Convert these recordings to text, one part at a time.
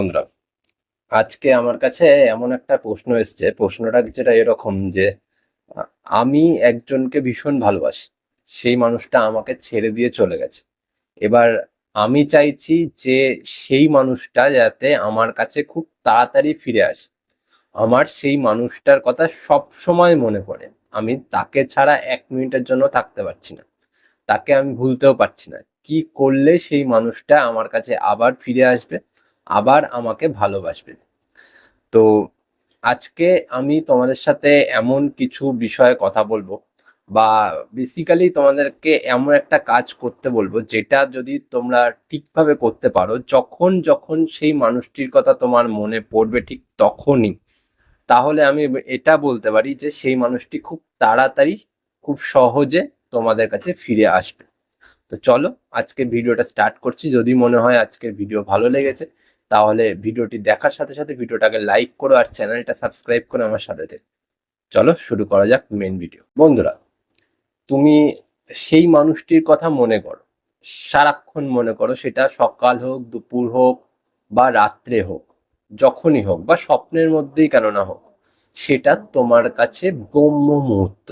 বন্ধুরা, আজকে আমার কাছে এমন একটা প্রশ্ন এসছে। প্রশ্নটা যেটা এরকম যে, আমি একজনকে ভীষণ ভালোবাসি, সেই মানুষটা আমাকে ছেড়ে দিয়ে চলে গেছে। এবার আমি চাইছি যে, সেই মানুষটা যাতে আমার কাছে খুব তাড়াতাড়ি ফিরে আসে। আমার সেই মানুষটার কথা সব সময় মনে পড়ে। আমি তাকে ছাড়া এক মিনিটের জন্য থাকতে পারছি না। তাকে আমি ভুলতেও পারছি না। কি করলে সেই মানুষটা আমার কাছে আবার ফিরে আসবে? আবার আমাকে ভালোবাসবে তো আজকে আমি তোমাদের সাথে এমন কিছু বিষয়ে কথা বলব বা বেসিক্যালি তোমাদেরকে এমন একটা কাজ করতে বলব যেটা যদি তোমরা ঠিকভাবে করতে পারো, যখন যখন সেই মানুষটির কথা তোমার মনে পড়বে ঠিক তখনই, তাহলে আমি এটা বলতে পারি যে সেই মানুষটি খুব তাড়াতাড়ি, খুব সহজে তোমাদের কাছে ফিরে আসবে। তো চলো আজকে ভিডিওটা স্টার্ট করছি। যদি মনে হয় আজকের ভিডিও ভালো লেগেছে তাহলে ভিডিওটি দেখার সাথে সাথে ভিডিওটাকে লাইক করো আর চ্যানেলটা সাবস্ক্রাইব করে আমার সাথে থেকো। চলো শুরু করা যাক মেন ভিডিও বন্ধুরা, তুমি সেই মানুষটির কথা মনে করো, সারাক্ষণ মনে করো সেটা সকাল হোক, দুপুর হোক বা রাত্রে হোক, যখনই হোক বা স্বপ্নের মধ্যেই কেন না হোক, সেটা তোমার কাছে ব্রহ্ম মুহূর্ত।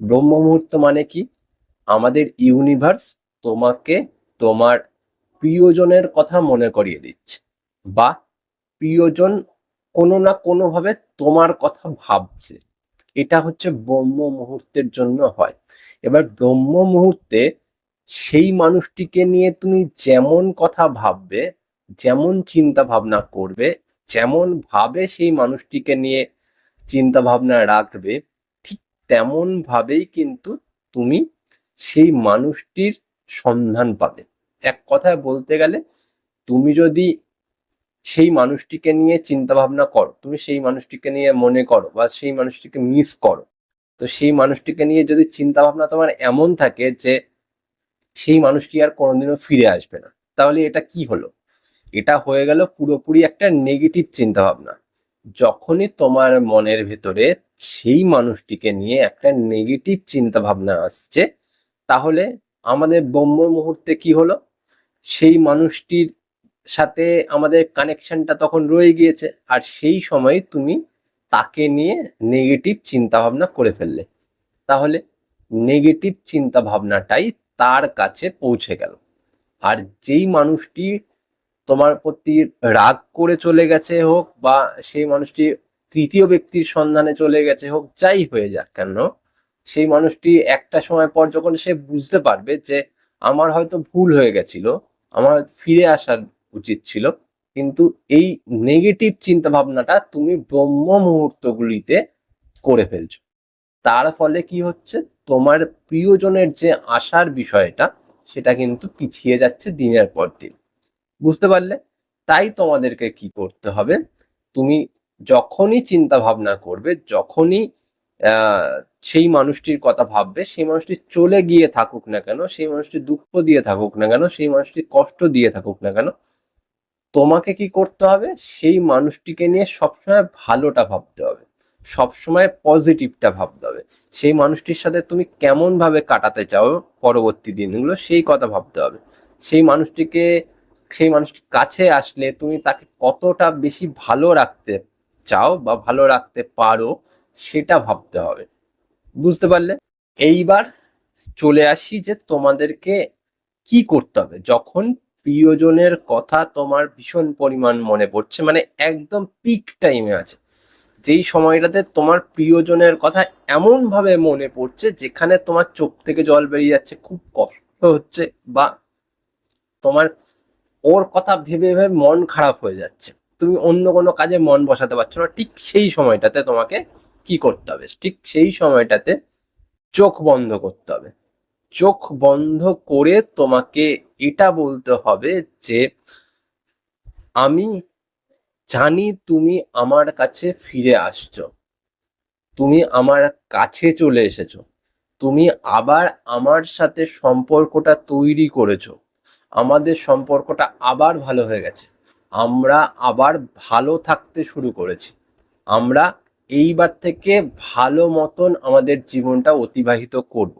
ব্রহ্ম মুহূর্ত মানে কি? আমাদের ইউনিভার্স তোমাকে তোমার প্রিয়জনের কথা মনে করিয়ে দিচ্ছে। বা প্রিয়জন কোনো না কোনোভাবে তোমার কথা ভাবছে। এটা হচ্ছে ব্রহ্ম মুহূর্তের জন্য হয়। এবার ব্রহ্ম মুহূর্তে সেই মানুষটিকে নিয়ে তুমি যেমন কথা ভাববে, যেমন চিন্তা ভাবনা করবে, যেমন ভাবে সেই মানুষটিকে নিয়ে চিন্তা ভাবনা রাখবে, ঠিক তেমন ভাবেই কিন্তু তুমি সেই মানুষটির সন্ধান পাবে। এক কথায় বলতে গেলে তুমি যদি সেই মানুষটিকে নিয়ে চিন্তা ভাবনা করো, তুমি সেই মানুষটিকে নিয়ে মনে করো বা সেই মানুষটিকে মিস করো, তো সেই মানুষটিকে নিয়ে যদি চিন্তা ভাবনা তোমার এমন থাকে যে সেই মানুষটি আর কোনোদিনও ফিরে আসবে না, তাহলে এটা কি হলো? এটা হয়ে গেল পুরোপুরি একটা নেগেটিভ চিন্তা ভাবনা যখনই তোমার মনের ভেতরে সেই মানুষটিকে নিয়ে একটা নেগেটিভ চিন্তা ভাবনা আসছে, তাহলে আমাদের ব্রহ্ম মুহূর্তে কি হলো? সেই মানুষটির সাথে আমাদের কানেকশনটা তখন রয়ে গিয়েছে। আর সেই সময় তুমি তাকে নিয়ে নেগেটিভ চিন্তা ভাবনা করে ফেললে। তাহলে নেগেটিভ চিন্তা ভাবনাটাই তার কাছে পৌঁছে গেল। আর যেই মানুষটি তোমার প্রতি রাগ করে চলে গেছে হোক বা সেই মানুষটি তৃতীয় ব্যক্তির সন্ধানে চলে গেছে হোক, যাই হয়ে যাক কেন, সেই মানুষটি একটা সময় পর যখন সে বুঝতে পারবে যে আমার হয়তো ভুল হয়ে গেছিল আমার ফিরে আসার উচিত ছিল। কিন্তু এই নেগেটিভ চিন্তা ভাবনাটা তুমি ব্রহ্ম মুহূর্তগুলিতে করে ফেলছো। তার ফলে কি হচ্ছে? তোমার প্রিয়জনের যে আসার বিষয়টা, সেটা কিন্তু পিছিয়ে যাচ্ছে দিনের পর দিন। বুঝতে পারলে? তাই তোমাদেরকে কি করতে হবে? তুমি যখনই চিন্তা ভাবনা করবে, যখনই সেই মানুষটির কথা ভাববে, সেই মানুষটি চলে গিয়ে থাকুক না কেন, সেই মানুষটি দুঃখ দিয়ে থাকুক না কেন, সেই মানুষটি কষ্ট দিয়ে থাকুক না কেন, তোমাকে কি করতে হবে? সেই মানুষটিকে নিয়ে সবসময় ভালোটা ভাবতে হবে। সবসময় পজিটিভটা ভাবতে হবে। সেই মানুষটির সাথে তুমি কেমনভাবে কাটাতে চাও পরবর্তী দিনগুলো, সেই কথা ভাবতে হবে। সেই মানুষটিকে, সেই মানুষটির কাছে আসলে তুমি তাকে কতটা বেশি ভালো রাখতে চাও বা ভালো রাখতে পারো, সেটা ভাবতে হবে। বুঝতে পারলে? এইবার চলে আসি যে তোমাদেরকে কি করতে হবে। যখন প্রিয়জনের কথা তোমার ভীষণ পরিমাণ মনে পড়ছে মানে একদম পিক টাইমে আছে, যেই সময়টাতে তোমার প্রিয়জনের কথা এমন ভাবে মনে পড়ছে, যেখানে তোমার চোখ থেকে জল বেরিয়ে যাচ্ছে, খুব কষ্ট হচ্ছে বা তোমার ওর কথা ভেবে ভেবে মন খারাপ হয়ে যাচ্ছে। তুমি অন্য কোনো কাজে মন বসাতে পারছ না, ঠিক সেই সময়টাতে তোমাকে কি করতে হবে? ঠিক সেই সময়টাতে চোখ বন্ধ করতে হবে। চোখ বন্ধ করে তোমাকে এটা বলতে হবে যে, আমি জানি তুমি আমার কাছে ফিরে আসছো। তুমি আমার কাছে চলে এসেছ। তুমি আবার আমার সাথে সম্পর্কটা তৈরি করেছ। আমাদের সম্পর্কটা আবার ভালো হয়ে গেছে। আমরা আবার ভালো থাকতে শুরু করেছি। আমরা এইবার থেকে ভালো মতন আমাদের জীবনটা অতিবাহিত করব।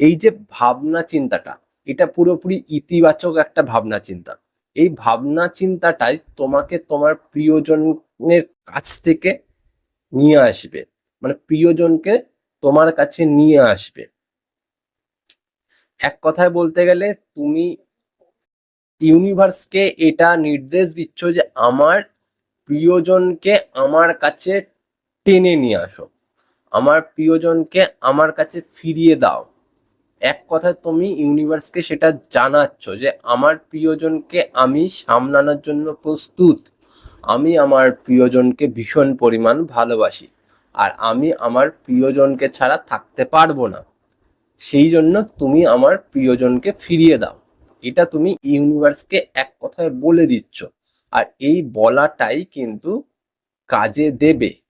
এই যে ভাবনা চিন্তাটা, এটা পুরোপুরি ইতিবাচক একটা ভাবনা চিন্তা। এই ভাবনা চিন্তাটাই তোমাকে তোমার প্রিয়জনের কাছ থেকে নিয়ে আসবে। মানে প্রিয়জনকে তোমার কাছে নিয়ে আসবে। এক কথায় বলতে গেলে তুমি ইউনিভার্সকে এটা নির্দেশ দিচ্ছ যে আমার প্রিয়জনকে আমার কাছে টেনে নিয়ে আসো। আমার প্রিয়জনকে আমার কাছে ফিরিয়ে দাও। এক কথায় তুমি ইউনিভার্সকে সেটা জানাচ্ছ যে আমার প্রিয়জনকে আমি সামলানোর জন্য প্রস্তুত। আমি আমার প্রিয়জনকে ভীষণ পরিমাণ ভালোবাসি আর আমি আমার প্রিয়জনকে ছাড়া থাকতে পারব না। সেই জন্য তুমি আমার প্রিয়জনকে ফিরিয়ে দাও। এটা তুমি ইউনিভার্সকে এক কথায় বলে দিচ্ছ। আর এই বলাটাই কিন্তু কাজে দেবে।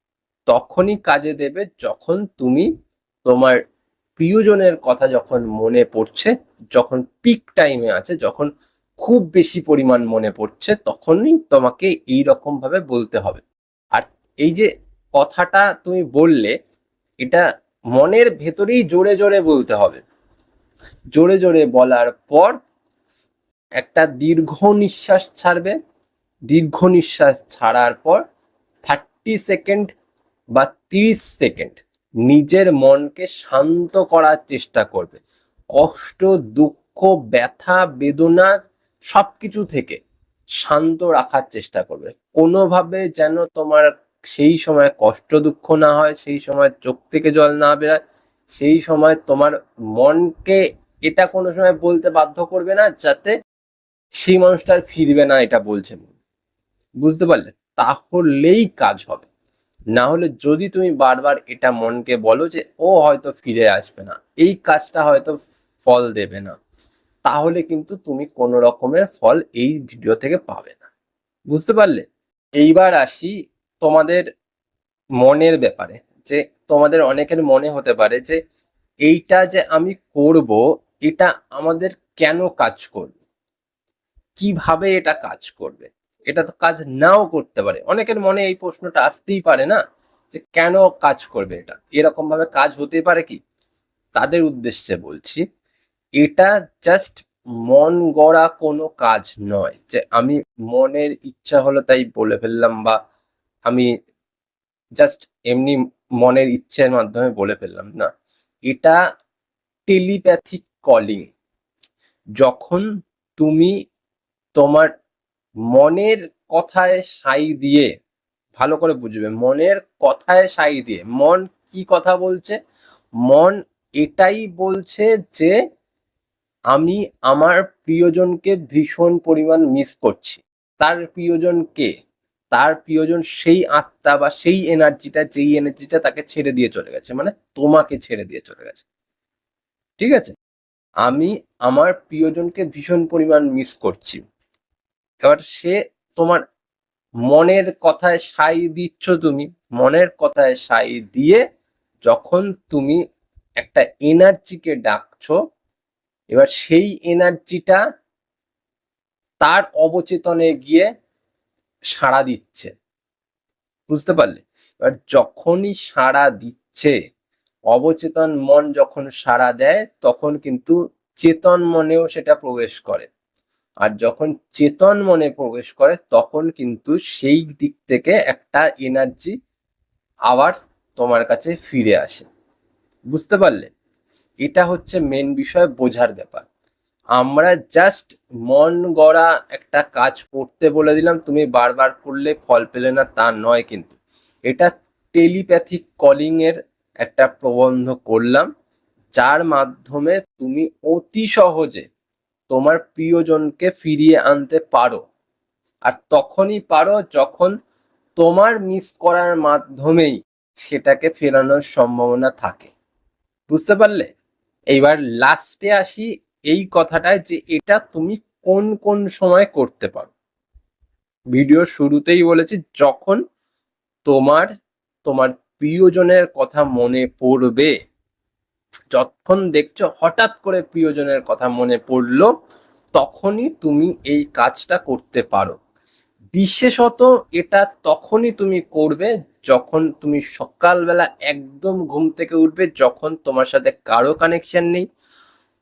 তখনই কাজে দেবে যখন তুমি তোমার প্রিয়জনের কথা যখন মনে পড়ছে, যখন পিক টাইমে আছে, যখন খুব বেশি পরিমাণ মনে পড়ছে, তখনই তোমাকে এই রকম ভাবে বলতে হবে। আর এই যে কথাটা তুমি বললে, এটা মনের ভেতরেই জোরে জোরে বলতে হবে। জোরে জোরে বলার পর একটা দীর্ঘ নিঃশ্বাস ছাড়বে। দীর্ঘ নিঃশ্বাস ছাড়ার পর থার্টি সেকেন্ড বা তিরিশ সেকেন্ড নিজের মনকে শান্ত করার চেষ্টা করবে। কষ্ট, দুঃখ, ব্যথা, বেদনা সব কিছু থেকে শান্ত রাখার চেষ্টা করবে। কোনোভাবে যেন তোমার সেই সময় কষ্ট, দুঃখ না হয়, সেই সময় চোখ থেকে জল না বেরোয়, সেই সময় তোমার মনকে এটা কোনো সময় বলতে বাধ্য করবে না যাতে সেই মানুষটা ফিরবে না, এটা বলছে বুঝতে পারলে? তাহলেই কাজ হবে। না হলে যদি তুমি বারবার এটা মনকে বলো যে, ও হয়তো ফিরে আসবে না। এই কাজটা হয়তো ফল দেবে না। তাহলে কিন্তু তুমি কোনো রকমের ফল এই ভিডিও থেকে পাবে না। বুঝতে পারলে? এইবার আসি তোমাদের মনের ব্যাপারে, যে তোমাদের অনেকের মনে হতে পারে যে, এইটা যে আমি করব, এটা আমাদের কেন কাজ করবে? কীভাবে এটা কাজ করবে? এটা তো কাজ নাও করতে পারে। অনেকের মনে এই প্রশ্নটা আসতেই পারে না যে কেন কাজ করবে এটা? এরকম ভাবে কাজ হতে পারে কি? তাদের উদ্দেশ্যে বলছি, এটা জাস্ট মন গড়া কোনো কাজ নয় যে আমি মনের ইচ্ছা হলো তাই বলে ফেললাম বা আমি জাস্ট এমনি মনের ইচ্ছের মাধ্যমে বলে ফেললাম, না। এটা টেলিপ্যাথিক কলিং যখন তুমি তোমার মনের কথায় সাই দিয়ে, ভালো করে বুঝবে, মনের কথায় সাই দিয়ে, মন কি কথা বলছে? মন এটাই বলছে যে, আমি আমার প্রিয়জনকে ভীষণ পরিমাণ মিস করছি। তার প্রিয়জন কে? তার প্রিয়জন সেই আত্মা বা সেই এনার্জিটা, যেই এনার্জিটা তাকে ছেড়ে দিয়ে চলে গেছে মানে তোমাকে ছেড়ে দিয়ে চলে গেছে। ঠিক আছে? আমি আমার প্রিয়জনকে ভীষণ পরিমাণ মিস করছি। এবার সে তোমার মনের কথায় সাই দিচ্ছ তুমি, মনের কথায় সাই দিয়ে যখন তুমি একটা এনার্জিকে ডাকছো, এবার সেই এনার্জিটা তার অবচেতনে গিয়ে সাড়া দিচ্ছে। বুঝতে পারলে? এবার যখনই সাড়া দিচ্ছে, অবচেতন মন যখন সাড়া দেয়, তখন কিন্তু চেতন মনেও সেটা প্রবেশ করে। আর যখন চেতন মনে প্রবেশ করে, তখন কিন্তু সেই দিক থেকে একটা এনার্জি আবার তোমার কাছে ফিরে আসে। বুঝতে পারলে? এটা হচ্ছে মেন বিষয়, বোঝার ব্যাপার। আমরা জাস্ট মন গড়া একটা কাজ করতে বলে দিলাম, তুমি বারবার করলে ফল পেলে না, তা নয় কিন্তু। এটা টেলিপ্যাথিক কলিং এর একটা প্রবন্ধ করলাম, যার মাধ্যমে তুমি অতি সহজে তোমার প্রিয়জনকে ফিরিয়ে আনতে পারো। আর তখনই পারো যখন তোমার মিস করার মাধ্যমেই সেটাকে ফেরানোর সম্ভাবনা থাকে। বুঝতে পারলে? এইবার লাস্টে আসি এই কথাটায় যে এটা তুমি কোন কোন সময় করতে পারো। ভিডিও শুরুতেই বলেছি, যখন তোমার তোমার প্রিয়জনের কথা মনে পড়বে যখন দেখছ হঠাৎ করে প্রিয়জনের কথা মনে পড়ল, তখনই তুমি এই কাজটা করতে পারো। বিশেষত এটা তখনই তুমি করবে যখন তুমি সকালবেলা একদম ঘুম থেকে উঠবে, যখন তোমার সাথে কারও কানেকশন নেই।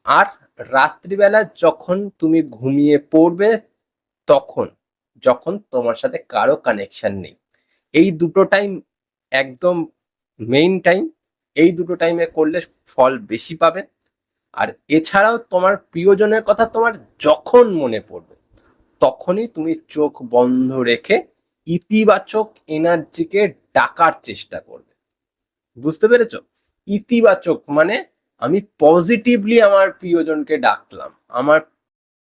আর রাত্রিবেলা যখন তুমি ঘুমিয়ে পড়বে, তখন, যখন তোমার সাথে কারও কানেকশন নেই। এই দুটো টাইম একদম মেইন টাইম এই দুটো টাইমে করলে ফল বেশি পাবে। আর এছাড়াও তোমার প্রিয়জনের কথা তোমার যখন মনে পড়বে, তখনই তুমি চোখ বন্ধ রেখে ইতিবাচক এনার্জিকে ডাকার চেষ্টা করবে। বুঝতে পেরেছ? ইতিবাচক মানে আমি পজিটিভলি আমার প্রিয়জনকে ডাকলাম, আমার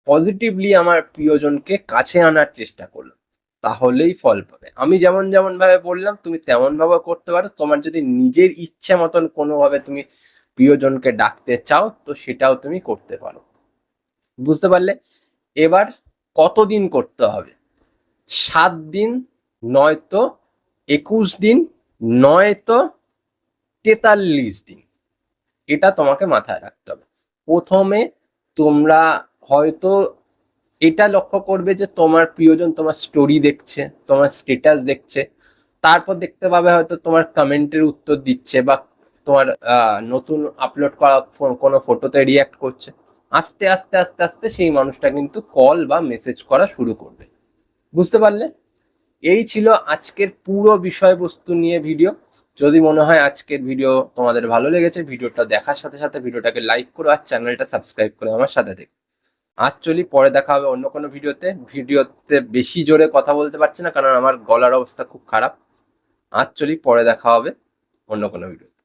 পজিটিভলি আমার প্রিয়জনকে কাছে আনার চেষ্টা করলাম। তাহলেই ফল পাবে। আমি যেমন যেমন ভাবে বললাম, তুমি তেমন ভাবে করতে পারো। তোমার যদি নিজের ইচ্ছে মতন কোনোভাবে তুমি প্রিয়জনকে ডাকতে চাও, তো সেটাও তুমি করতে পারো। বুঝতে পারলে? এবার কতদিন করতে হবে? সাত দিন, নয়তো একুশ দিন, নয়তো তেতাল্লিশ দিন। এটা তোমাকে মাথায় রাখতে হবে। প্রথমে তোমরা হয়তো এটা লক্ষ্য করবে যে তোমার প্রিয়জন তোমার স্টোরি দেখছে, তোমার স্টেটাস দেখছে, তারপর দেখতে পাবে হয়তো তোমার কমেন্টের উত্তর দিচ্ছে বা তোমার নতুন আপলোড করা কোনো ফটোতে রিয়াক্ট করছে। আস্তে আস্তে আস্তে আস্তে সেই মানুষটা কিন্তু কল বা মেসেজ করা শুরু করবে। বুঝতে পারলে? এই ছিল আজকের পুরো বিষয়বস্তু নিয়ে ভিডিও যদি মনে হয় আজকের ভিডিও তোমাদের ভালো লেগেছে ভিডিওটা দেখার সাথে সাথে ভিডিওটাকে লাইক করো আর চ্যানেলটা সাবস্ক্রাইব করে আমার সাথে থেকে। আজ চলি পরে দেখা হবে অন্য কোনো ভিডিওতে। ভিডিওতে বেশি জোরে কথা বলতে পারছি না, কারণ আমার গলার অবস্থা খুব খারাপ। আজ চলি পরে দেখা হবে অন্য কোনো ভিডিওতে।